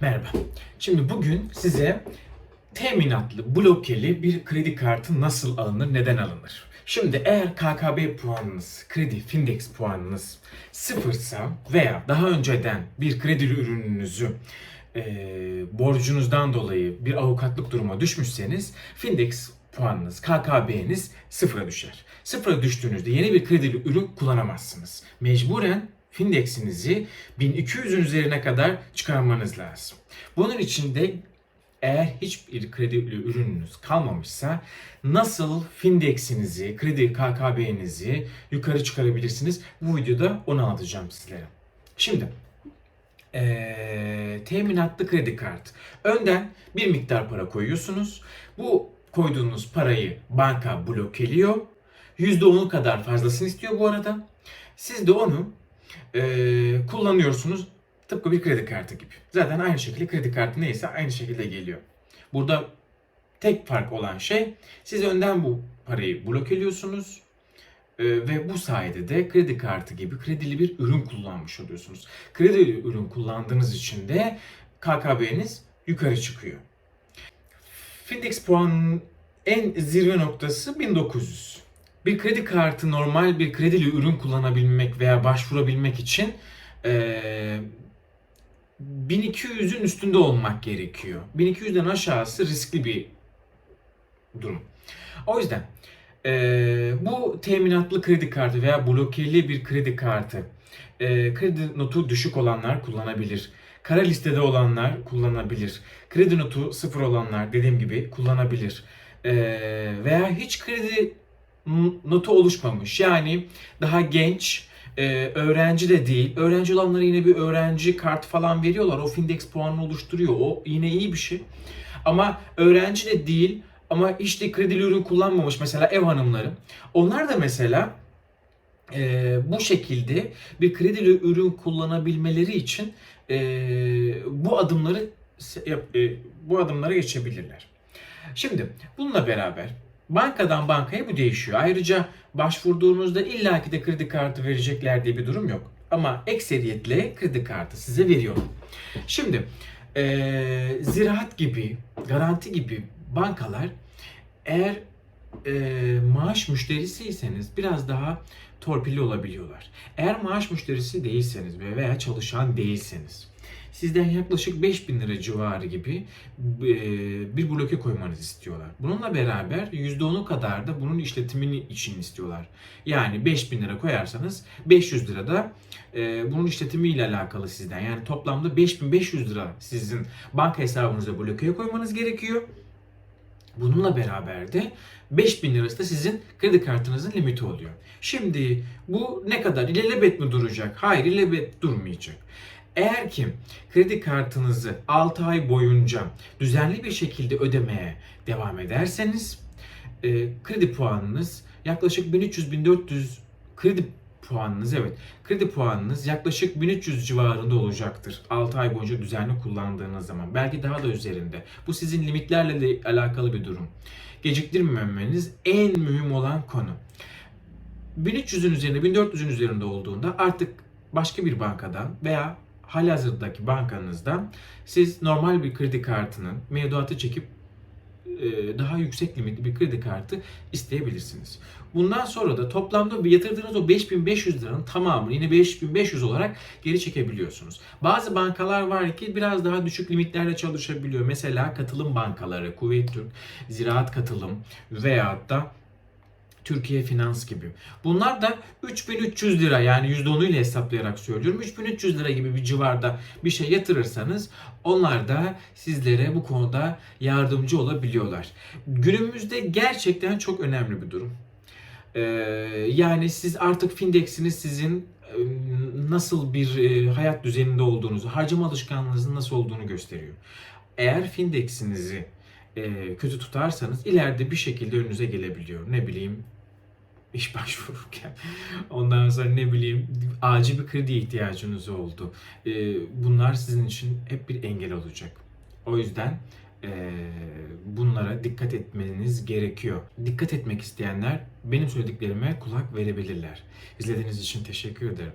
Merhaba. Şimdi bugün size teminatlı, blokeli bir kredi kartı nasıl alınır, neden alınır? Şimdi eğer KKB puanınız, kredi Findex puanınız sıfırsa veya daha önceden bir kredi ürününüzü e, borcunuzdan dolayı bir avukatlık duruma düşmüşseniz Findex puanınız, KKB'niz sıfıra düşer. Sıfıra düştüğünüzde yeni bir kredili ürün kullanamazsınız. Mecburen Findex'inizi 1200'ün üzerine kadar çıkarmanız lazım. Bunun için de eğer hiçbir kredili ürününüz kalmamışsa nasıl Findex'inizi, kredi KKB'nizi yukarı çıkarabilirsiniz? Bu videoda onu anlatacağım sizlere. Şimdi eee, teminatlı kredi kartı. Önden bir miktar para koyuyorsunuz. Bu koyduğunuz parayı banka blokeliyor. %10'u kadar fazlasını istiyor bu arada. Siz de onu eee, kullanıyorsunuz tıpkı bir kredi kartı gibi. Zaten aynı şekilde kredi kartı neyse aynı şekilde geliyor. Burada tek fark olan şey siz önden bu parayı blokeliyorsunuz ee, ve bu sayede de kredi kartı gibi kredili bir ürün kullanmış oluyorsunuz. Kredili ürün kullandığınız için de KKB'niz yukarı çıkıyor. Findex puanının en zirve noktası 1900. Bir kredi kartı normal bir kredili ürün kullanabilmek veya başvurabilmek için eee 1200'ün üstünde olmak gerekiyor. 1200'den aşağısı riskli bir durum. O yüzden eee, bu teminatlı kredi kartı veya blokeli bir kredi kartı eee, kredi notu düşük olanlar kullanabilir. Kara listede olanlar kullanabilir. Kredi notu sıfır olanlar dediğim gibi kullanabilir. Eee, veya hiç kredi notu oluşmamış. Yani daha genç, e, öğrenci de değil. Öğrenci olanlara yine bir öğrenci kart falan veriyorlar. O Findex puanını oluşturuyor. O yine iyi bir şey. Ama öğrenci de değil ama hiç de kredili ürün kullanmamış mesela ev hanımları. Onlar da mesela e, bu şekilde bir kredili ürün kullanabilmeleri için e, bu adımları e, bu adımlara geçebilirler. Şimdi bununla beraber bankadan bankaya bu değişiyor. Ayrıca başvurduğunuzda illaki de kredi kartı verecekler diye bir durum yok. Ama ekseriyetle kredi kartı size veriyor. Şimdi eee, ziraat gibi, garanti gibi bankalar eğer eee, maaş müşterisiyseniz biraz daha torpilli olabiliyorlar. Eğer maaş müşterisi değilseniz ve veya çalışan değilseniz sizden yaklaşık 5000 lira civarı gibi e, bir bloke koymanızı istiyorlar. Bununla beraber %10'u kadar da bunun işletimini için istiyorlar. Yani 5000 lira koyarsanız 500 lira da e, bunun işletimiyle alakalı sizden. Yani toplamda 5500 lira sizin banka hesabınıza blokeye koymanız gerekiyor. Bununla beraber de 5000 lirası da sizin kredi kartınızın limiti oluyor. Şimdi bu ne kadar? İlelebet mi duracak? Hayır ilelebet durmayacak. Eğer ki kredi kartınızı 6 ay boyunca düzenli bir şekilde ödemeye devam ederseniz e, kredi puanınız yaklaşık 1300-1400 kredi puanınız evet kredi puanınız yaklaşık 1300 civarında olacaktır 6 ay boyunca düzenli kullandığınız zaman. Belki daha da üzerinde. Bu sizin limitlerle de alakalı bir durum. Geciktirmemeniz en mühim olan konu. 1300'ün üzerinde 1400'ün üzerinde olduğunda artık başka bir bankadan veya halihazırdaki bankanızdan siz normal bir kredi kartının mevduatı çekip e, daha yüksek limitli bir kredi kartı isteyebilirsiniz. Bundan sonra da toplamda bir yatırdığınız o 5500 liranın tamamını yine 5500 olarak geri çekebiliyorsunuz. Bazı bankalar var ki biraz daha düşük limitlerle çalışabiliyor. Mesela katılım bankaları, Kuveyt Türk, Ziraat Katılım veyahut da Türkiye Finans gibi. Bunlar da 3300 lira yani %10'u ile hesaplayarak söylüyorum. 3300 lira gibi bir civarda bir şey yatırırsanız onlar da sizlere bu konuda yardımcı olabiliyorlar. Günümüzde gerçekten çok önemli bir durum. Ee, yani siz artık Findex'iniz sizin e, nasıl bir e, hayat düzeninde olduğunuzu, harcama alışkanlığınızın nasıl olduğunu gösteriyor. Eğer Findex'inizi e, kötü tutarsanız ileride bir şekilde önünüze gelebiliyor. Ne bileyim iş başvururken ondan sonra ne bileyim acil bir kredi ihtiyacınız oldu. E, bunlar sizin için hep bir engel olacak. O yüzden e, bunlara dikkat etmeniz gerekiyor. Dikkat etmek isteyenler benim söylediklerime kulak verebilirler. İzlediğiniz için teşekkür ederim.